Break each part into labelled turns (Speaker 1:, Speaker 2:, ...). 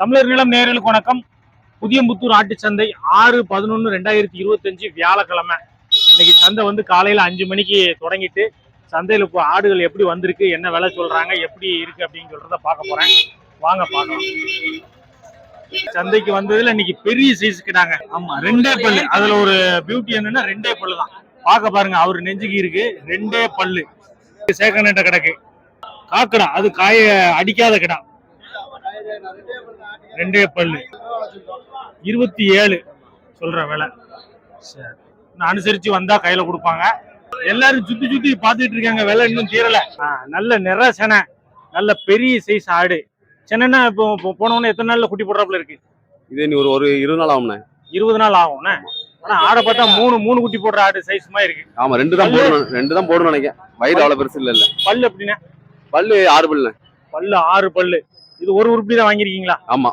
Speaker 1: தமிழர் நிலம் நேயர்களுக்கு வணக்கம். புதியம்புத்தூர் ஆட்டுச்சந்தை ஆறு பதினொன்று ரெண்டாயிரத்தி இருபத்தஞ்சு வியாழக்கிழமை. இன்னைக்கு சந்தை வந்து காலையில அஞ்சு மணிக்கு தொடங்கிட்டு சந்தையில் இப்போ ஆடுகள் எப்படி வந்திருக்கு என்ன விலை சொல்றாங்க எப்படி இருக்கு அப்படின்னு சொல்றத பார்க்க போறேன். வாங்க பார்க்கலாம். சந்தைக்கு வந்ததுல இன்னைக்கு பெரிய சைஸ் கிட்டாங்க ஆமா ரெண்டே பல்லு. அதுல ஒரு பியூட்டி என்னன்னா ரெண்டே பல்லு தான். பார்க்க பாருங்க அவர் நெஞ்சுக்கு இருக்கு. ரெண்டே பல்லு. சேக்கண்ட கிடக்கு. காக்கடா அது காய அடிக்காத கிடா. ரெண்டே பல்லு. இருபத்தி ஏழு சொல்ற விலை. சரி. நான் அனுசரிச்சு வந்தா கையில கொடுப்பாங்க. எல்லாரும் சுத்தி சுத்தி பாத்துட்டு இருக்காங்க. விலை இன்னும் தீரல. நல்ல நிற செனை. நல்ல பெரிய சைஸ் ஆடு. சென்னைன்னா இப்போ போனவொடனே எத்தனை நாள்ல குட்டி போடுறாப்புல இருக்கு?
Speaker 2: இது நீ ஒரு ஒரு இருபது நாள் ஆகும்ண்ணே.
Speaker 1: இருபது நாள் ஆகும்ண்ணே? ஆனா ஆடை பார்த்தா மூணு மூணு குட்டி போடுற ஆடு சைஸ் மாதிரி இருக்கு.
Speaker 2: ஆமா ரெண்டு தான் போடணும் ரெண்டு தான் போடணும் நினைக்கிறேன். வயிறு அவ்வளவு பெருசு இல்ல இல்ல.
Speaker 1: பல்லு எப்படின்னா
Speaker 2: பல்லு ஆறு பல்லுண்ணே.
Speaker 1: பல்லு ஆறு பல்லு. இது ஒரு உருப்படி தான் வாங்கியிருக்கீங்களா?
Speaker 2: ஆமா.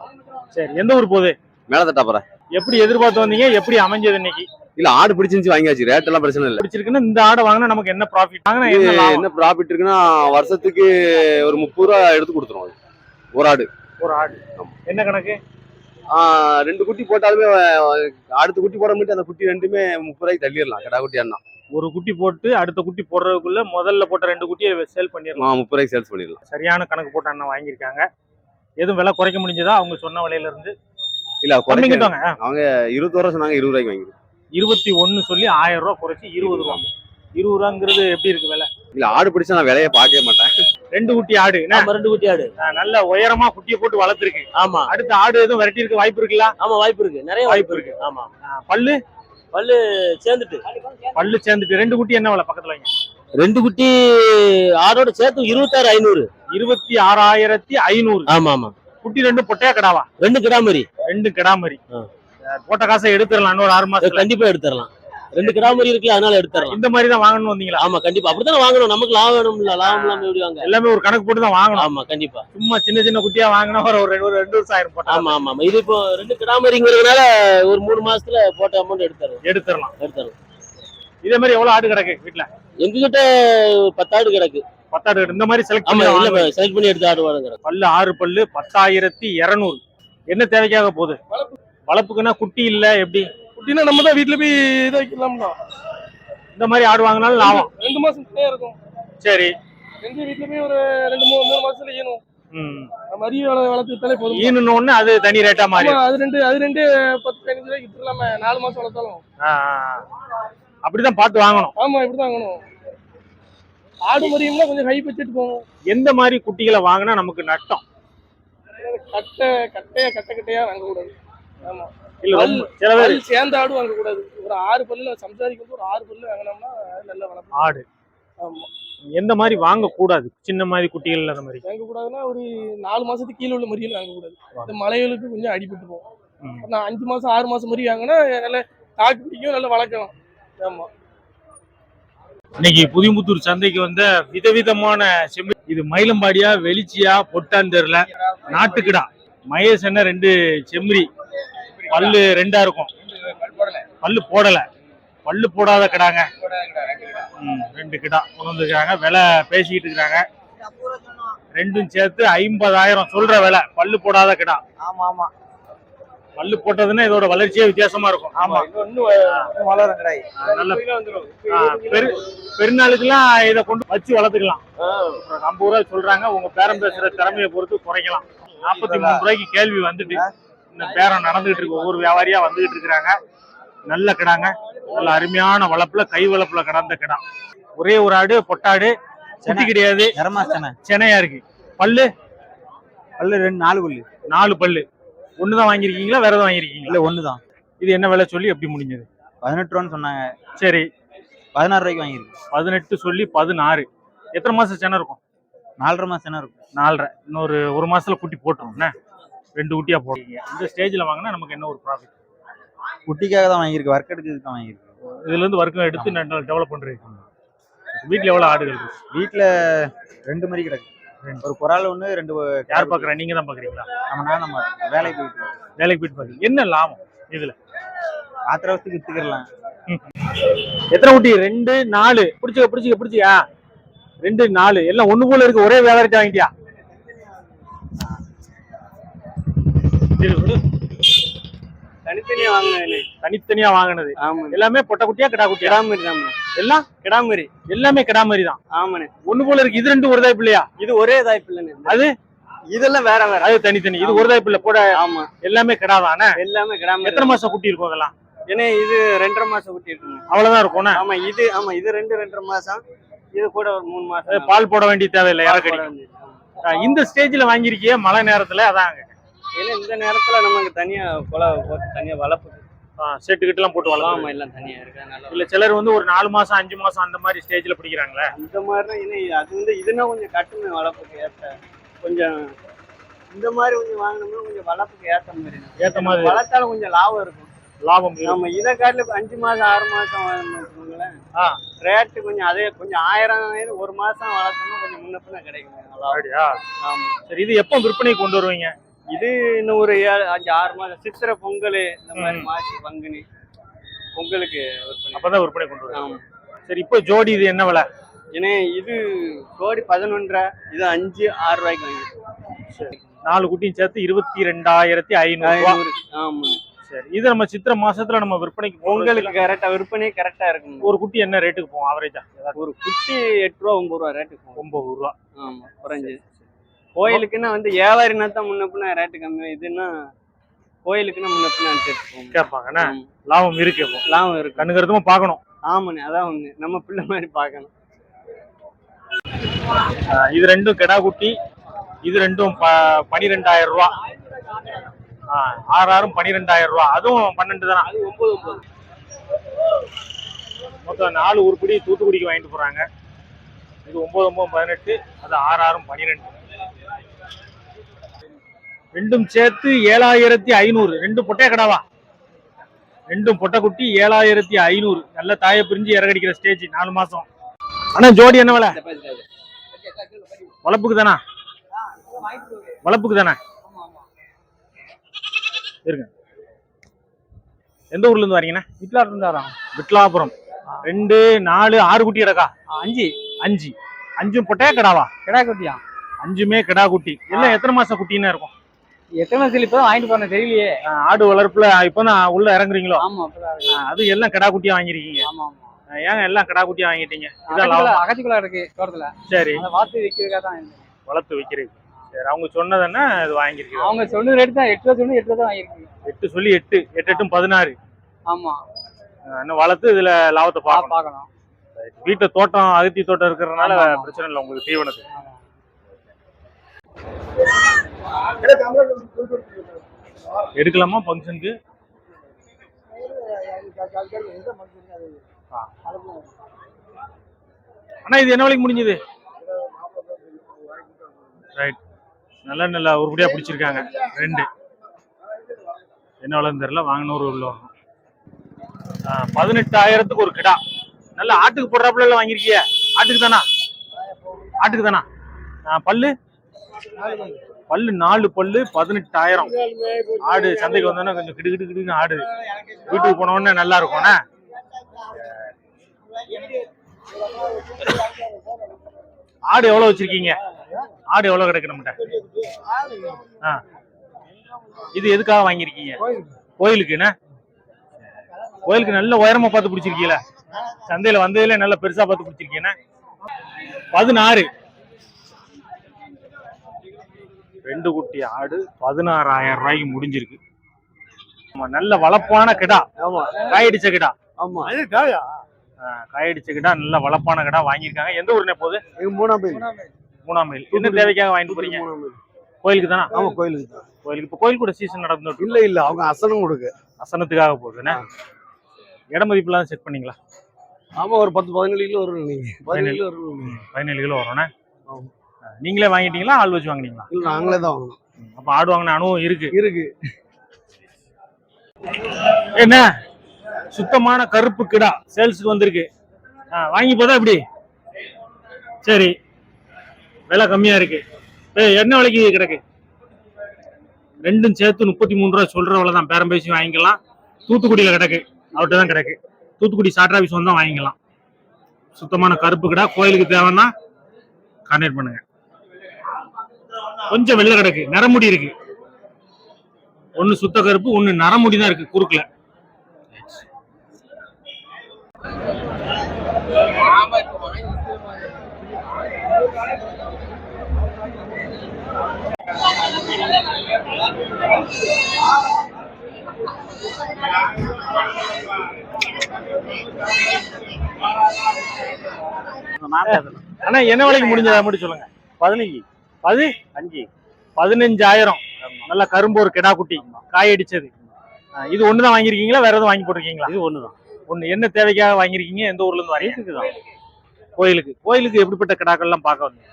Speaker 1: சரி எந்த ஊர் போகுது?
Speaker 2: மேல தட்டாப்பற.
Speaker 1: எப்படி எதிர்பார்த்து வந்தீங்க? எப்படி அமைஞ்சது இன்னைக்கு?
Speaker 2: இல்ல ஆடு பிடிச்சிருந்துச்சு வாங்கியாச்சு. ரேட் எல்லாம் பிரச்சனை இல்ல.
Speaker 1: பிடிச்சிருக்குன்னா இந்த ஆடை வாங்கினா நமக்கு என்ன ப்ராஃபிட் வாங்கினா என்ன
Speaker 2: ப்ராஃபிட் இருக்குன்னா வருஷத்துக்கு ஒரு முப்பது ரூபா எடுத்து கொடுத்துரும் அது ஒரு ஆடு.
Speaker 1: ஒரு ஆடு. என்ன கணக்கு?
Speaker 2: ரெண்டு குட்டி போட்டாலுமே அடுத்த குட்டி போட முடியும் அந்த குட்டி ரெண்டுமே முப்பது ரூபாய்க்கு தள்ளிடலாம். கடா குட்டி அண்ணா.
Speaker 1: ஒரு குட்டி போட்டு அடுத்த குட்டி போடுறதுக்குள்ள முதல்ல போட்ட ரெண்டு குட்டியை சேல் பண்ணிடலாம்.
Speaker 2: முப்பது ரூபாய்க்கு சேல்ஸ் பண்ணிடலாம்.
Speaker 1: சரியான கணக்கு போட்டு அண்ணன் வாங்கியிருக்காங்க. எதுவும் விலை குறைக்க முடிஞ்சதா? அவங்க சொன்ன விலையில இருந்து?
Speaker 2: இல்ல குறைக்க
Speaker 1: கம்மிக்கிட்டாங்க
Speaker 2: இருபது ரூபா சொன்னாங்க இருபது ரூபாய்க்கு வாங்கிடுவோம்
Speaker 1: இருபத்தி ஒன்னு சொல்லி ஆயிரம் ரூபாய் குறைச்சி இருபது ரூபா. இருபது ரூபாங்கிறது எப்படி இருக்கு விலை?
Speaker 2: இல்ல ஆடு பிடிச்சா நான் விலையை பார்க்கவே மாட்டேன்.
Speaker 1: ரெண்டு குட்டி ஆடு என்ன?
Speaker 3: ரெண்டு குட்டி ஆடு.
Speaker 1: நல்ல உயரமா குட்டியை போட்டு வளர்த்துருக்கு.
Speaker 3: ஆமா.
Speaker 1: அடுத்த ஆடு எதுவும் விரட்டி இருக்க வாய்ப்பு இருக்குல்ல?
Speaker 3: ஆமா வாய்ப்பு இருக்கு. நிறைய
Speaker 1: வாய்ப்பு
Speaker 3: வாய்ப்பு இருக்கு. ஆமா.
Speaker 1: பல்லு?
Speaker 3: பல்லு சேர்ந்துட்டு.
Speaker 1: பல்லு சேர்ந்துட்டு. ரெண்டு குட்டி என்ன விலை பக்கத்துல வைங்க?
Speaker 3: ரெண்டு குட்டி ஆடோட சேர்த்து இருபத்தாறு ஐநூறு.
Speaker 1: இருபத்தி ஆறாயிரத்தி ஐநூறு.
Speaker 3: ஆமா ஆமா
Speaker 1: குட்டி ரெண்டு பொட்டையா கிடாவா?
Speaker 3: ரெண்டு கிடாமரி.
Speaker 1: ரெண்டு கிடாமரி. போட்ட காசை எடுத்துடலாம் இன்னொரு ஆறு மாசத்துல.
Speaker 3: கண்டிப்பா எடுத்துடலாம். ரெண்டு கிடாமரி இருக்குல்ல அதனால எடுத்துடலாம்.
Speaker 1: இந்த மாதிரி தான் வாங்கணும்னு வந்தீங்களா?
Speaker 3: ஆமா கண்டிப்பா. அப்படித்தானே வாங்கணும். நமக்கு லாபம் வேணும்ல. லாபம் இல்லாம எப்படி வாங்க?
Speaker 1: எல்லாமே ஒரு கணக்கு போட்டு தான் வாங்கணும்.
Speaker 3: ஆமா கண்டிப்பா.
Speaker 1: சும்மா சின்ன சின்ன குட்டியா வாங்கினா ஒரு ரெண்டு- ஒரு ரெண்டு வருஷம் ஆயிரம் போட்டா.
Speaker 3: ஆமா ஆமா ஆமா. இது இப்போ ரெண்டு கிடாமரிங்கிறதுனால ஒரு மூணு மாசத்துல போட்ட அமௌண்ட் எடுத்துறோம்
Speaker 1: எடுத்துடலாம்.
Speaker 3: எடுத்துறோம்
Speaker 1: இதே மாதிரி எவ்வளவு ஆடு கிடக்கு வீட்டுல
Speaker 3: எங்ககிட்ட பத்தாடு கிடக்கு.
Speaker 1: பத்தாடு. இந்த மாதிரி செலக்ட்
Speaker 3: ஆமா
Speaker 1: பண்ணி
Speaker 3: இல்ல
Speaker 1: வாங்க.
Speaker 3: செலக்ட் பண்ணி எடுத்து ஆடு வாங்க
Speaker 1: பல்லு ஆறு பல்லு பத்தாயிரத்தி இருநூறு. என்ன தேவைக்காக போகுது? வளர்ப்புக்குன்னா குட்டி இல்ல எப்படி?
Speaker 4: குட்டினா நம்ம தான் வீட்டுல போய் இதை வைக்கலாம்ல
Speaker 1: இந்த மாதிரி ஆடு வாங்கினாலும் லாபம்.
Speaker 4: ரெண்டு மாசம் இருக்கும்.
Speaker 1: சரி.
Speaker 4: எங்க வீட்டுல போய் ஒரு ரெண்டு மூணு மூணு மாசத்துல ஈனும்.
Speaker 1: உடனே அது தனி ரேட்டா மாறி
Speaker 4: அது ரெண்டு அது ரெண்டு பத்து பதினஞ்சு ரூபாய்க்கு நாலு மாசம் வளர்த்தாலும்.
Speaker 1: அப்படிதான் பார்த்து வாங்கணும்.
Speaker 4: ஆமா இப்படிதான் வாங்கணும். ஆடு மரியம்னா கொஞ்சம் ஹை பட்ஜெட் போகும்
Speaker 1: எந்த மாதிரி குட்டிகளை வாங்கினா நமக்கு நட்டம்?
Speaker 4: கட்டை கட்டையா கட்டை கட்டையா வாங்க கூடாது ஆமா.
Speaker 1: இல்ல ரொம்ப சில பேர்
Speaker 4: பல் சேர்ந்த ஆடு வாங்க கூடாது ஒரு ஆறு பல்லுல சம்சாரிக்கு ஒரு ஆறு பல்லு வாங்கினோம்னா அது நல்ல வளர்ப்பு
Speaker 1: ஆடு.
Speaker 4: ஆமா.
Speaker 1: எந்த மாதிரி வாங்க கூடாது சின்ன மாதிரி குட்டிகள் அந்த மாதிரி.
Speaker 4: வாங்க கூடாதுன்னா ஒரு நாலு மாசத்துக்கு கீழே உள்ள மறியல் வாங்க. கூடாது இந்த மலைகளுக்கு கொஞ்சம் அடிபட்டு போகும். நான் அஞ்சு மாசம் ஆறு மாசம் மறி வாங்கினா நல்ல தாக்கு பிடிக்கும் நல்லா வளர்க்கலாம். ஆமா.
Speaker 1: இன்னைக்கு புதியமுத்தூர் சந்தைக்கு வந்த விதவிதமான செம்மறி இது மயிலம்பாடியா வெளிச்சியா பொட்டான்னு தெரியல நாட்டுக்கிடா மகேஷ் என்ன ரெண்டு செம்மறி. பல்லு ரெண்டா இருக்கும். பல்லு போடல. பல்லு போடாத கிடாங்க. ரெண்டு கிடா கொண்டு வந்துருக்காங்க. விலை பேசிக்கிட்டு இருக்காங்க. ரெண்டும் சேர்த்து ஐம்பதாயிரம் சொல்ற விலை. பல்லு போடாத கிடா.
Speaker 5: ஆமா ஆமா.
Speaker 1: பல்லு போட்டதுன்னா இதோட வளர்ச்சியே வித்தியாசமா இருக்கும்.
Speaker 5: ஆமா. இன்னும் வளரும் கிடையாது
Speaker 1: ஆ, நல்ல பெரு பெருநாளுக்கெல்லாம் இதை கொண்டு வச்சு வளர்த்துக்கலாம். ஐம்பது ரூபாய் சொல்றாங்க உங்க பேரம் பேசுற திறமையை பொறுத்து குறைக்கலாம். நாற்பத்தி மூணு ரூபாய்க்கு கேள்வி வந்துட்டு இந்த பேரம் நடந்துகிட்டு இருக்கு. ஒவ்வொரு வியாபாரியா வந்துகிட்டு இருக்கிறாங்க. நல்ல கிடாங்க. நல்ல அருமையான வளப்புல கை வளப்புல கிடந்த கிடா. ஒரே ஒரு ஆடு பொட்டாடு குட்டி கிடையாது. சென்னையா இருக்கு. பல்லு?
Speaker 5: பல்லு ரெண்டு நாலு பல்லு.
Speaker 1: நாலு பல்லு. ஒண்ணுதான் வாங்கியிருக்கீங்களா? வேற எதுவும் வாங்கியிருக்கீங்களா?
Speaker 5: இல்ல ஒண்ணுதான்.
Speaker 1: இது என்ன விலை சொல்லி எப்படி முடிஞ்சது?
Speaker 5: பதினெட்டு ரூபான்னு சொன்னாங்க.
Speaker 1: சரி.
Speaker 5: பதினாறு ரூபாய்க்கு வாங்கியிருக்கு.
Speaker 1: பதினெட்டு சொல்லி பதினாறு. எத்தனை மாசம் சென்னை இருக்கும்?
Speaker 5: நாலரை மாசம் என்ன இருக்கும்.
Speaker 1: நாலரை. இன்னொரு ஒரு மாசத்துல குட்டி போட்டுரும். என்ன? ரெண்டு குட்டியா போடுறீங்க இந்த ஸ்டேஜ்ல வாங்கினா நமக்கு என்ன ஒரு ப்ராஃபிட்
Speaker 5: குட்டிக்காக தான் வாங்கியிருக்கு. ஒர்க் எடுக்கிறதுக்கு தான் வாங்கியிருக்கு.
Speaker 1: இதுல இருந்து வர்க்கம் எடுத்து டெவலப் பண்றீங்க வீட்ல எவ்வளவு ஆடுகள் இருக்கு?
Speaker 5: வீட்டுல ரெண்டு மாதிரி கிடக்கு. ஒரு குறால் ஒண்ணு ரெண்டு
Speaker 1: யார் பாக்குறா? நீங்க தான் பாக்குறீங்களா?
Speaker 5: நம்ம நான் நம்ம வேலைக்கு போயிட்டு.
Speaker 1: வேலைக்கு போயிட்டு பாக்குறீங்க. என்ன லாபம் இதுல?
Speaker 5: ஆத்திர வருஷத்துக்கு வித்துக்கிடலாம்.
Speaker 1: எத்தனை குட்டி ரெண்டு நாலு. பிடிச்சிக்க பிடிச்சிக்க பிடிச்சியா ரெண்டு நாலு. எல்லாம் ஒண்ணு போல இருக்கு. ஒரே வியாபாரத்தை வாங்கிட்டியா? விடு.
Speaker 5: தனித்தனியா வாங்கினேன்
Speaker 1: தனித்தனியா வாங்கினது.
Speaker 5: ஆமாண்ணே.
Speaker 1: எல்லாமே பொட்டை குட்டியா கிடா குட்டியா
Speaker 5: கிடாமரி தான்
Speaker 1: எல்லாம்
Speaker 5: கிடாமரி.
Speaker 1: எல்லாமே கிடா மாதிரி தான்.
Speaker 5: ஆமாண்ணே.
Speaker 1: ஒண்ணு போல இருக்கு. இது ரெண்டு ஒரு தாய்ப்பு இல்லையா?
Speaker 5: இது ஒரே தாய்ப்பு இல்லைண்ணே.
Speaker 1: அது?
Speaker 5: இதெல்லாம் வேற வேற.
Speaker 1: அது தனித்தனி. இது ஒரு தாய்ப்பு இல்ல. போட
Speaker 5: ஆமா.
Speaker 1: எல்லாமே கிடாதானே
Speaker 5: எல்லாமே கிடாமரி
Speaker 1: எத்தனை மாசம் குட்டி இருக்கும் அதெல்லாம்?
Speaker 5: ஏன்னா இது ரெண்டரை மாசம் குட்டி இருக்குங்க
Speaker 1: அவ்வளவுதான் இருக்கும்னா
Speaker 5: ஆமா இது ஆமா இது ரெண்டு ரெண்டரை மாசம். இது கூட ஒரு மூணு மாசம்.
Speaker 1: பால் போட வேண்டிய தேவையில்லை
Speaker 5: வேண்டியது. ஆமா.
Speaker 1: இந்த ஸ்டேஜ்ல வாங்கியிருக்கிய மழை நேரத்துல அதாங்க.
Speaker 5: ஏன்னா இந்த நேரத்துல நமக்கு தனியா கொலை போட்டு தனியா வளர்ப்பு
Speaker 1: செட்டு கிட்ட எல்லாம் போட்டு
Speaker 5: ஆமா
Speaker 1: வளர்க்கலாம்
Speaker 5: எல்லாம் தனியா இருக்கு அதனால
Speaker 1: இல்ல சிலர் வந்து ஒரு நாலு மாசம் அஞ்சு மாசம் அந்த மாதிரி ஸ்டேஜ்ல பிடிக்கிறாங்களே?
Speaker 5: அந்த மாதிரினா ஏன்னா அது வந்து இதுனா கொஞ்சம் கட்டுமே வளர்ப்புக்கு ஏத்த கொஞ்சம் இந்த மாதிரி கொஞ்சம் வாங்கினோம்னா கொஞ்சம் வளர்ப்புக்கு ஏத்த மாதிரி.
Speaker 1: ஏத்த மாதிரி
Speaker 5: வளர்த்தாலும் கொஞ்சம் லாபம் இருக்கும்.
Speaker 1: லாபம்.
Speaker 5: நம்ம இதை காட்டில அஞ்சு மாசம் ஆறு மாசம் வச்சுக்கோங்களேன். ரேட்டு கொஞ்சம் அதே கொஞ்சம் ஆயிரம் ஆயிரம் ஒரு மாசம் வளர்த்தோம்னா கொஞ்சம் முன்ன பின்ன கிடைக்கும். நல்லா
Speaker 1: அப்படியா?
Speaker 5: ஆமா.
Speaker 1: சரி இது எப்போ விற்பனை கொண்டு வருவீங்க?
Speaker 5: இது இன்னும் ஒரு ஏழு அஞ்சு ஆறு மாசம் சித்திரை பொங்கல் இந்த மாதிரி. மாசி பங்குனி பொங்கலுக்கு விற்பனை.
Speaker 1: அப்பதான் விற்பனை கொண்டு
Speaker 5: ஆமா.
Speaker 1: சரி இப்போ ஜோடி இது என்ன விலை?
Speaker 5: ஏன்னா இது கோடி பதினொன்றரை இது அஞ்சு ஆறு ரூபாய்க்கு வாங்கி
Speaker 1: நாலு குட்டியும் சேர்த்து இருபத்தி ரெண்டாயிரத்தி ஐநூறு ரூபா.
Speaker 5: ஐநூறு ஆமா.
Speaker 1: சரி இது நம்ம சித்திரை மாசத்துல நம்ம விற்பனைக்கு
Speaker 5: பொங்கலுக்கு கரெக்டா விற்பனை கரெக்டா இருக்கும்
Speaker 1: ஒரு குட்டி என்ன ரேட்டுக்கு போகும் ஆவரேஜா
Speaker 5: ஒரு குட்டி எட்டு ரூபா ஒன்பது ரூபா ரேட்டு போகும்.
Speaker 1: ஒன்பது ரூபா.
Speaker 5: ஆமா குறைஞ்சது. கோயிலுக்குன்னா வந்து வியாபாரினா தான் முன்ன பின்ன ரேட்டு கம்மி. இதுன்னா கோயிலுக்குன்னா முன்ன பின்ன அனுசரிச்சு போகும்
Speaker 1: கேட்பாங்கண்ணா. லாபம் இருக்கு
Speaker 5: லாபம் இருக்கு.
Speaker 1: கண்ணுக்கருத்துமா பார்க்கணும்.
Speaker 5: ஆமாண்ணே அதான் ஒண்ணு. நம்ம பிள்ளை மாதிரி பார்க்கணும்.
Speaker 1: இது ரெண்டும் கெடா குட்டி இது ரெண்டும் பனிரெண்டாயிரம் ரூபா. ஆறு ஆறும் பனிரெண்டாயிரம் ரூபா. அதுவும் பன்னெண்டு தானே?
Speaker 5: அது ஒன்பது ஒன்பது.
Speaker 1: மொத்தம் நாலு உருப்படி தூத்துக்குடிக்கு வாங்கிட்டு போறாங்க. இது ஒன்பது ஒன்பது பதினெட்டு அது ஆறு ஆறும் பனிரெண்டு. ரெண்டும் சேர்த்து ஏழாயிரத்தி ஐநூறு. ரெண்டு பொட்டை கடாவா? ரெண்டும் பொட்டை குட்டி ஏழாயிரத்தி ஐநூறு. நல்ல தாயை பிரிஞ்சு இறகடிக்கிற ஸ்டேஜ் நாலு மாசம். அண்ணா ஜோடி என்ன விலை? வளர்ப்புக்கு தானா வளர்ப்புக்கு தானே இருங்க. எந்த ஊர்ல இருந்து வரீங்கண்ணா?
Speaker 5: வீட்டுல இருந்தாரா
Speaker 1: விட்லாபுரம். ரெண்டு நாலு ஆறு குட்டி கிடக்கா?
Speaker 5: அஞ்சு.
Speaker 1: அஞ்சு. அஞ்சும் பொட்டையா கிடாவா?
Speaker 5: கிடா குட்டியா
Speaker 1: அஞ்சுமே கிடா குட்டி எல்லாம் எத்தனை மாசம் குட்டின்னு இருக்கும்?
Speaker 5: எத்தனை மாசத்துல இப்பதான் வாங்கிட்டு போறேன் தெரியலையே.
Speaker 1: ஆடு வளர்ப்புல இப்பதான் உள்ள இறங்குறீங்களோ?
Speaker 5: ஆமா
Speaker 1: அது எல்லாம் கிடா குட்டியா வாங்கிருக்கீங்க
Speaker 5: ஆமா.
Speaker 1: ஏங்க எல்லாம் கிடா குட்டியா வாங்கிட்டீங்க இதான் லாபம்.
Speaker 5: அகத்திக்குள்ள இருக்கு தோட்டத்துல.
Speaker 1: சரி.
Speaker 5: அதை வாத்து விற்கிறதுக்காக தான்
Speaker 1: வளர்த்து வைக்கிறீங்க. சரி அவங்க சொன்னதுன்னா இது வாங்கிருக்கீங்க
Speaker 5: அவங்க சொன்ன ரேட் தான் எட்டு ரூபா சொன்னு எட்டு ரூபா தான் வாங்கியிருக்கீங்க.
Speaker 1: எட்டு சொல்லி எட்டு எட்டு எட்டும் பதினாறு.
Speaker 5: ஆமா.
Speaker 1: இன்னும் வளர்த்து இதுல லாபத்தை பார்க்கணும்.
Speaker 5: பார்க்கணும்.
Speaker 1: வீட்டு தோட்டம் அகத்தி தோட்டம் இருக்கிறதுனால. பிரச்சனை இல்லை உங்களுக்கு தீவனத்துக்கு. எடுக்கலாமா ஃபங்க்ஷனுக்கு அண்ணா இது என்ன வேலைக்கு முடிஞ்சது? ரைட் நல்லா நல்ல உருப்படியாக பிடிச்சிருக்காங்க. ரெண்டு. என்ன விலைன்னு தெரில வாங்கினூறு உள்ள வரணும். பதினெட்டாயிரத்துக்கு ஒரு கிடா. நல்ல ஆட்டுக்கு போடுறாப்புல எல்லாம் வாங்கியிருக்கிய. ஆட்டுக்கு தானா? ஆட்டுக்கு தானா? ஆ, பல்லு? பல்லு நாலு பல்லு பதினெட்டாயிரம். ஆடு சந்தைக்கு வந்தோன்னா கொஞ்சம் கிடு கிடு கிடுன்னு ஆடு. வீட்டுக்கு போன உடனே நல்லா இருக்கும்ண்ணே ஆடு எவ்வளவு வச்சிருக்கீங்க? ஆடு எவ்வளவு கிடக்கு நம்மகிட்ட? ஆ. இது எதுக்காக வாங்கியிருக்கீங்க? கோயிலுக்குண்ணே கோயிலுக்கு நல்ல உயரமா பார்த்து பிடிச்சிருக்கீங்களா. சந்தையில வந்ததுல நல்ல பெருசா பார்த்து பிடிச்சிருக்கீங்கண்ணே பதினாறு. ரெண்டு குட்டி ஆடு பதினாறாயிரம் ரூபாய்க்கு முடிஞ்சிருக்கு. ஆமா நல்ல வளப்பான கிடா.
Speaker 5: ஆமா.
Speaker 1: காயடிச்ச கிடா.
Speaker 5: ஆமா.
Speaker 1: ஆ, காயடிச்ச கிடா நல்ல வளப்பான கிடா வாங்கியிருக்காங்க. எந்த ஊர்னே போகுது?
Speaker 5: மூணாம் பேர்
Speaker 1: மூணாம் மைல் என்ன தேவைக்காக வாங்கிட்டு போறீங்க? கோயிலுக்கு தானா?
Speaker 5: ஆமா கோயிலுக்கு தான்.
Speaker 1: கோயிலுக்கு. இப்போ கோயில் கூட சீசன் நடந்துட்டு
Speaker 5: இல்ல இல்ல. அவங்க அசனம் கொடுக்கு.
Speaker 1: அசனத்துக்காக போகுதுண்ணே இட மதிப்புலாம் செக் பண்ணீங்களா?
Speaker 5: ஆமா ஒரு பத்து பதினேழு கிலோ வரும் நீங்க. பதினேழு கிலோ வரும்.
Speaker 1: பதினேழு கிலோ வரும்ண்ணே
Speaker 5: ஆமா.
Speaker 1: நீங்களே வாங்கிட்டீங்களா ஆள் வச்சு வாங்குனீங்களா?
Speaker 5: இல்ல நாங்களே தான் வாங்கணும்
Speaker 1: அப்ப ஆடு வாங்கின அனுபவம் இருக்கு.
Speaker 5: இருக்கு.
Speaker 1: என்ன? சுத்தமான கருப்பு கிடா. சேல்ஸுக்கு வந்திருக்கு. வாங்கி போதா இப்படி? சரி. விலை கம்மியா இருக்கு. ஏய், என்ன விலைக்கு கிடக்கு? ரெண்டும் சேர்த்து முப்பத்தி மூணு ரூபா சொல்ற விலை தான். பேரம் பேசி வாங்கிக்கலாம். தூத்துக்குடியில கிடக்கு. அவர்கிட்ட தான் கிடக்கு. தூத்துக்குடி சாட்டர் ஆஃபீஸ் வந்தா வாங்கிக்கலாம். சுத்தமான கருப்பு கிடா. கோயிலுக்கு தேவைன்னா கான்டாக்ட் பண்ணுங்க. கொஞ்சம் வெள்ளை கிடக்கு நரமுடி இருக்கு. ஒன்னு சுத்த கருப்பு ஒன்னு நரமுடி தான் இருக்கு குறுக்குல. ஆனா என்ன விலைக்கு முடிஞ்சதா? மட்டும் சொல்லுங்க. பதினஞ்சு. பது அஞ்சு. பதினஞ்சாயிரம். நல்ல கரும்பு ஒரு கிடா குட்டி. காய் அடிச்சது இது ஒண்ணுதான் வாங்கியிருக்கீங்களா? வேற எதுவும் வாங்கி போட்டிருக்கீங்களா? இது ஒண்ணுதான். ஒண்ணு. என்ன தேவைக்காக வாங்கியிருக்கீங்க? எந்த ஊர்ல இருந்து வரீங்க கோயிலுக்கு. கோயிலுக்கு எப்படிப்பட்ட கிடாக்கள்லாம் பார்க்க வந்தீங்க?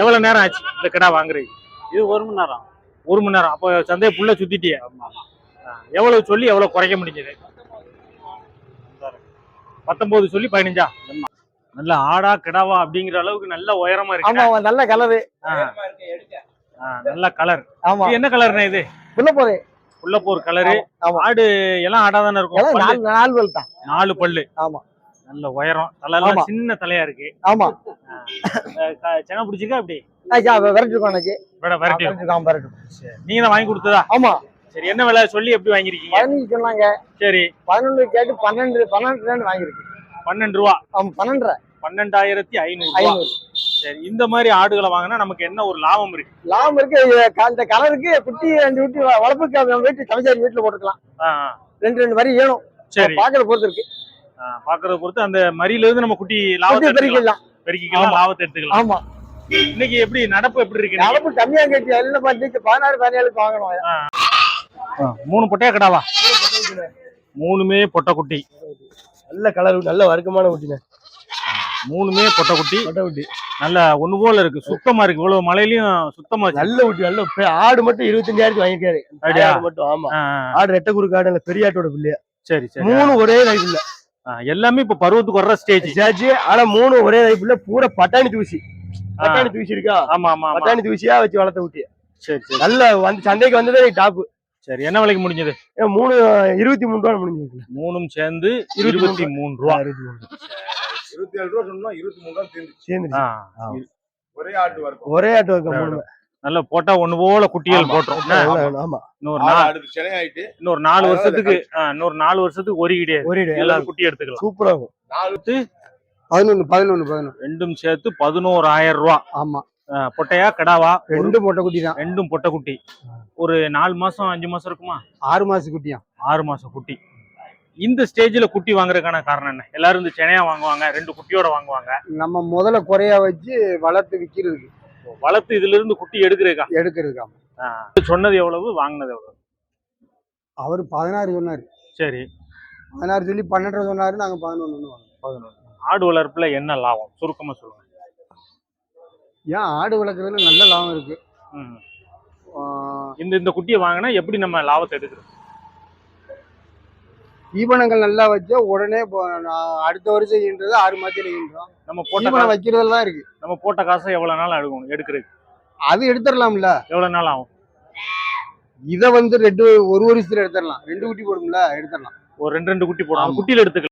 Speaker 1: எவ்வளவு நேரம் ஆச்சு இந்த கிடா வாங்குறது
Speaker 5: இது ஒரு மணி நேரம்.
Speaker 1: ஒரு மணி நேரம். அப்போ சந்தையை புள்ள சுத்திட்டியே? எவ்வளவு சொல்லி எவ்வளவு குறைக்க முடிஞ்சது? பத்தொன்பது சொல்லி பதினஞ்சா? நல்ல ஆடா கிடாவா அப்படிங்கிற அளவுக்கு நல்ல உயரமா
Speaker 6: ஆமா
Speaker 1: இருக்கு
Speaker 6: நல்ல கலரு
Speaker 1: நல்ல கலர்
Speaker 6: ஆமா.
Speaker 1: என்ன கலர்னா இது?
Speaker 6: உள்ள போறே
Speaker 1: உள்ளப்போர் கலரு
Speaker 6: ஆமா
Speaker 1: ஆடு எல்லாம் ஆடா தானே இருக்கும்?
Speaker 6: நாலு நாலு பல் தான்
Speaker 1: நாலு பல்லு.
Speaker 6: ஆமா.
Speaker 1: நல்ல உயரம். தலையெல்லாம்
Speaker 6: ஆமா.
Speaker 1: சின்ன தலையா இருக்கு.
Speaker 6: ஆமா.
Speaker 1: சென பிடிச்சிருக்கா அப்படி
Speaker 6: விரட்டிருக்கோம் எனக்கு விரட்டிருக்கோம்.
Speaker 1: நீங்க தான் வாங்கி கொடுத்ததா?
Speaker 6: ஆமா.
Speaker 1: சரி என்ன விலை சொல்லி எப்படி வாங்கிருக்கீங்க
Speaker 6: பதினஞ்சு சொன்னாங்க.
Speaker 1: சரி.
Speaker 6: பதினொன்று கேட்டு பன்னெண்டு பன்னெண்டு ரூபான்னு வாங்கியிருக்கு
Speaker 1: பன்னெண்டு ரூபா.
Speaker 6: ஆமா பன்னெண்டரை.
Speaker 1: பன்னெண்டாயிரத்தி ஐநூறு
Speaker 6: ஐநூறு.
Speaker 1: சரி இந்த மாதிரி ஆடுகளை வாங்கினா நமக்கு என்ன ஒரு லாபம் இருக்கு?
Speaker 6: லாபம் இருக்கு. இந்த கலருக்கு குட்டி ரெண்டு குட்டி வ- வளர்ப்புக்கு வீட்டு சமைச்சாரி வீட்டுல போட்டுக்கலாம். ரெண்டு ரெண்டு மாதிரி ஏணும்
Speaker 1: சரி.
Speaker 6: பாக்குற பொறுத்து இருக்கு.
Speaker 1: பாக்குறத பொறுத்து அந்த மரியில இருந்து நம்ம குட்டி லாபத்தை
Speaker 6: பெருக்கலாம்
Speaker 1: பெருக்கிக்கலாம் லாபத்தை எடுத்துக்கலாம்.
Speaker 6: ஆமா.
Speaker 1: இன்னைக்கு எப்படி நடப்பு எப்படி இருக்கு?
Speaker 6: அளப்பு கம்மியா கேட்டு எல்லாம் பார்த்து பதினாறு பதினேழுக்கு வாங்கணும்.
Speaker 1: மூணு பொட்டையா கிடாவா மூணுமே பொட்டை குட்டி.
Speaker 6: நல்ல கலர் நல்ல வர்க்கமான குட்டிங்க
Speaker 1: மூணுமே பொட்டை குட்டி.
Speaker 6: கொட்டை குட்டி.
Speaker 1: நல்ல ஒண்ணு போல இருக்கு. சுத்தமா இருக்கு. இவ்வளவு மழையிலயும் சுத்தமா இருக்கு.
Speaker 6: நல்ல குட்டி நல்ல ஆடு மட்டும் இருபத்தஞ்சாயிரத்துக்கு வாங்கியிருக்காரு? ஆடு மட்டும் ஆமா. ஆடு ரெட்டை குறுக்கு ஆடு இல்ல பெரிய ஆட்டோட பிள்ளையா.
Speaker 1: சரி சரி.
Speaker 6: மூணு ஒரே லைஃப் இல்ல
Speaker 1: ஆ, எல்லாமே இப்ப பருவத்துக்கு வர்ற ஸ்டேஜ்
Speaker 6: சாச்சு ஆனா மூணு ஒரே லைஃப் இல்ல பூரா பட்டாணி தூசி. பட்டாணி தூசி இருக்கா?
Speaker 1: ஆமா ஆமா ஆமா.
Speaker 6: பட்டாணி தூசியா வச்சு வளர்த்த குட்டி.
Speaker 1: சரி சரி.
Speaker 6: நல்ல வந்து சந்தைக்கு வந்ததே டாப்
Speaker 1: சரி என்ன விலைக்கு முடிஞ்சது?
Speaker 6: மூணு இருபத்தி மூணு ரூபா முடிஞ்சிருக்கு
Speaker 1: மூணும் சேர்ந்து
Speaker 6: இருபத்தி
Speaker 1: மூணு ரூபா.
Speaker 7: இருபத்தி ஏழு ரூபா இருபத்தி மூணு ரூபா
Speaker 6: சேர்ந்து
Speaker 7: ஒரே ஆட்டு வரும்
Speaker 6: ஒரே ஆட்டோ இருக்க மூணு.
Speaker 1: நல்ல போட்டா ஒண்ணு போல குட்டிகள். போட்டுரும்.
Speaker 6: ஆமா,
Speaker 1: இன்னொரு நாலு
Speaker 7: அடுத்து சினை ஆயிட்டு
Speaker 1: இன்னொரு நாலு வருஷத்துக்கு இன்னொரு நாலு வருஷத்துக்கு ஒரு கிடையாது
Speaker 6: ஒரே.
Speaker 1: எல்லாரும் குட்டி எடுத்துக்கலாம்.
Speaker 6: சூப்பரா இருக்கும்
Speaker 7: நாலு
Speaker 6: பதினொன்னு பதினொன்னு பதினொன்னு.
Speaker 1: ரெண்டும் சேர்த்து பதினோராயிரம் ரூபா.
Speaker 6: ஆமா.
Speaker 1: பொட்டையா கிடாவா. ஒரு-
Speaker 6: ரெண்டு மொட்டை குட்டி தான்.
Speaker 1: ரெண்டும் பொட்டை குட்டி. ஒரு நாலு மாசம் அஞ்சு மாசம் இருக்குமா?
Speaker 6: ஆறு மாசம் குட்டியா?
Speaker 1: ஆறு மாசம் குட்டி. இந்த ஸ்டேஜ்ல குட்டி வாங்குறதுக்கான காரணம் என்ன? எல்லாரும் இந்த சென்னையா வாங்குவாங்க ரெண்டு குட்டியோட வாங்குவாங்க.
Speaker 6: நம்ம முதல்ல குறையா வச்சு வளர்த்து விக்கிறதுக்கு.
Speaker 1: வளர்த்து இதுல இருந்து குட்டி எடுக்கிறதுக்கா?
Speaker 6: எடுக்கிறதுக்கு.
Speaker 1: சொன்னது எவ்வளவு வாங்கினது எவ்வளவு?
Speaker 6: அவர் பதினாறு சொன்னாரு.
Speaker 1: சரி.
Speaker 6: பதினாறு சொல்லி பன்னெண்டு சொன்னாரு நாங்க பதினொன்னு.
Speaker 1: பதினொன்று ஆடு வளர்ப்புல என்ன லாபம்? சுருக்கமா சொல்லுங்க.
Speaker 6: ஏன் ஆடு வளர்க்குறதுல நல்ல லாபம் இருக்கு.
Speaker 1: ம். இந்த இந்த குட்டியை வாங்கினா எப்படி நம்ம லாபத்தை எடுக்கிறது?
Speaker 6: தீவனங்கள் நல்லா வச்சா உடனே அடுத்த வருஷம் ஈன்றது ஆறு மாசத்துல ஈன்றோம்.
Speaker 1: நம்ம போட்ட
Speaker 6: வைக்கிறதுல தான் இருக்கு.
Speaker 1: நம்ம போட்ட காசை எவ்வளவு நாள் எடுக்கணும் எடுக்கிறது
Speaker 6: அது எடுத்துடலாம்ல.
Speaker 1: எவ்வளவு நாள் ஆகும்?
Speaker 6: இதை வந்து ரெண்டு ஒரு வருஷத்துல எடுத்துடலாம். ரெண்டு குட்டி போடும்ல எடுத்துடலாம்.
Speaker 1: ஒரு ரெண்டு ரெண்டு குட்டி போடணும்.
Speaker 6: ஆமா.
Speaker 1: குட்டியில எடுத்துக்கலாம்.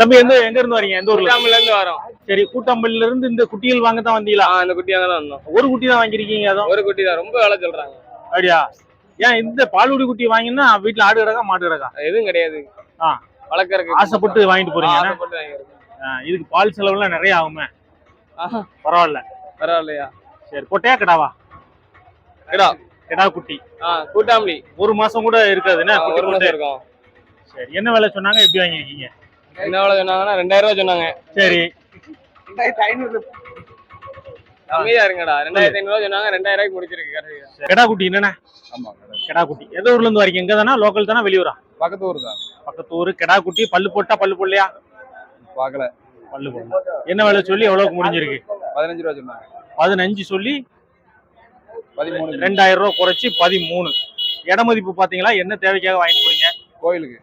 Speaker 1: தம்பி எந்த எங்க இருந்து வரீங்க? எந்த ஊர்ல?
Speaker 3: கூட்டாம்புல இருந்து வரோம்.
Speaker 1: சரி கூட்டம்பள்ளில இருந்து இந்த குட்டிகள் வாங்க தான் வந்தீங்களா?
Speaker 3: ஆ அந்த குட்டியாக தான் வந்தோம்.
Speaker 1: ஒரு குட்டி தான் வாங்கிருக்கீங்க அதுவும்?
Speaker 3: ஒரு குட்டி தான். ரொம்ப வேலை சொல்றாங்க.
Speaker 1: அப்படியா? ஏன் இந்த பால்குடி குட்டி வாங்கினா வீட்டுல ஆடு கிடக்கா மாடு கிடக்கா?
Speaker 3: எதுவும் கிடையாது. வளர்க்கறதுக்கு
Speaker 1: ஆசைப்பட்டு வாங்கிட்டு போறீங்க இதுக்கு பால் செலவுலாம் நிறைய ஆகுமே. பரவாயில்ல.
Speaker 3: பரவாயில்லையா?
Speaker 1: சரி பொட்டையா கிடாவா?
Speaker 3: கிடா.
Speaker 1: கிடா குட்டி.
Speaker 3: ஆ கூட்டாம்பளி
Speaker 1: ஒரு மாசம் கூட இருக்காது என்ன?
Speaker 3: ஆ,
Speaker 1: குட்டி
Speaker 3: ஒரு
Speaker 1: போட்டு.
Speaker 3: மாசம் இருக்கும்.
Speaker 1: சரி என்ன விலை சொன்னாங்க? எப்படி வாங்கிருக்கீங்க
Speaker 3: என்ன எவ்வளவு சொன்னாங்கன்னா ரெண்டாயிரம் ரூபாய் சொன்னாங்க.
Speaker 1: சரி.
Speaker 3: கம்மியா இருங்கடா. ரெண்டாயிரத்தி ஐநூறு சொன்னாங்க ரெண்டாயிரம் ரூபாய்க்கு முடிச்சிருக்கு.
Speaker 1: கிடா குட்டி என்னண்ணே?
Speaker 7: ஆமா
Speaker 1: கிடா குட்டி எந்த ஊர்ல இருந்து வரீங்க? எங்க தானா? லோக்கல் தானே? வெளியூரா?
Speaker 7: பக்கத்து ஊர் தான்.
Speaker 1: பக்கத்து ஊரு கிடா குட்டி பல்லு போட்டா பல்லு போடலையா?
Speaker 7: பார்க்கல.
Speaker 1: பல்லு போடல. என்ன விலை சொல்லி எவ்வளவுக்கு முடிஞ்சிருக்கு?
Speaker 7: பதினஞ்சு ரூபா சொன்னாங்க.
Speaker 1: பதினஞ்சு சொல்லி
Speaker 7: பதிமூணு.
Speaker 1: ரெண்டாயிரம் ரூபாய் குறைச்சி பதிமூணு. இட மதிப்பு பாத்தீங்களா என்ன தேவைக்காக வாங்கிட்டு போறீங்க?
Speaker 7: கோயிலுக்கு.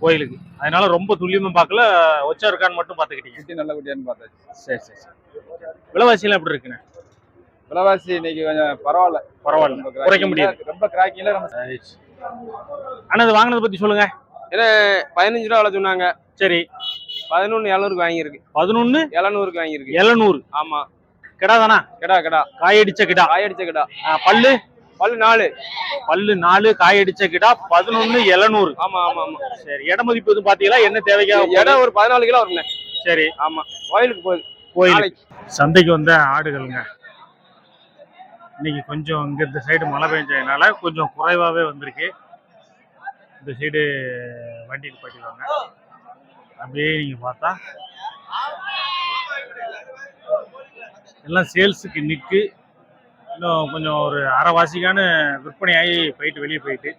Speaker 1: கோயிலுக்கு. அதனால ரொம்ப துல்லியமா பார்க்கல. ஒச்சா இருக்கான்னு மட்டும் பாத்துக்கிட்டீங்க
Speaker 7: குட்டி நல்ல குட்டியான்னு பார்த்தாச்சு.
Speaker 1: சரி சரி சரி. விலைவாசி எல்லாம் எப்படி இருக்குண்ணே?
Speaker 7: விலைவாசி இன்னைக்கு கொஞ்சம் பரவாயில்ல.
Speaker 1: பரவாயில்ல. குறைக்க முடியாது.
Speaker 7: ரொம்ப கிராக்கிங்ல நம்ம
Speaker 1: ஆனா அது வாங்கினதை பத்தி சொல்லுங்க.
Speaker 3: பதினஞ்சு ரூபா எவ்வளவு சொன்னாங்க.
Speaker 1: சரி.
Speaker 3: பதினொன்னு எழுநூறுக்கு வாங்கியிருக்கு.
Speaker 1: பதினொன்னு
Speaker 3: எழுநூறுக்கு வாங்கியிருக்கு.
Speaker 1: எழுநூறு.
Speaker 3: ஆமா.
Speaker 1: கிடா தானா
Speaker 3: கிடா கிடா.
Speaker 1: காயடிச்ச கிடா.
Speaker 3: காயடிச்ச கிடா.
Speaker 1: பல்லு?
Speaker 2: பல்லு நாலு.
Speaker 1: பல்லு நாலு காய் அடிச்ச கிடா பதினொன்னு எழுநூறு.
Speaker 2: ஆமா ஆமா ஆமா.
Speaker 1: சரி இட மதிப்பு எதுவும் பாத்தீங்களா? என்ன தேவைக்காக
Speaker 2: இடம் ஒரு பதினாலு கிலோ வருங்க
Speaker 1: சரி
Speaker 2: ஆமா. கோயிலுக்கு போகுது
Speaker 1: கோயில் சந்தைக்கு வந்த ஆடுகளுங்க. இன்னைக்கு கொஞ்சம் இங்க இந்த சைடு மழை பெஞ்சதுனால கொஞ்சம் குறைவாவே வந்திருக்கு. இந்த சைடு வண்டி நிப்பாட்டிடுவாங்க அப்படியே நீங்க பார்த்தா. எல்லாம் சேல்ஸுக்கு நிற்கு இன்னும் கொஞ்சம் ஒரு அரைவாசிக்கான விற்பனையாகி போயிட்டு வெளியே போயிட்டு.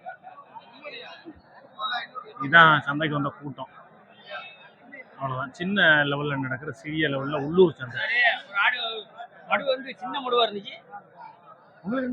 Speaker 1: இதுதான் சந்தைக்கு வந்த கூட்டம். அவ்வளோதான் சின்ன லெவலில் நடக்கிற சிறிய லெவலில் உள்ளூர் சந்தை.
Speaker 3: மடு வந்து சின்ன மடுவாக இருந்துச்சு
Speaker 1: உள்ளூர்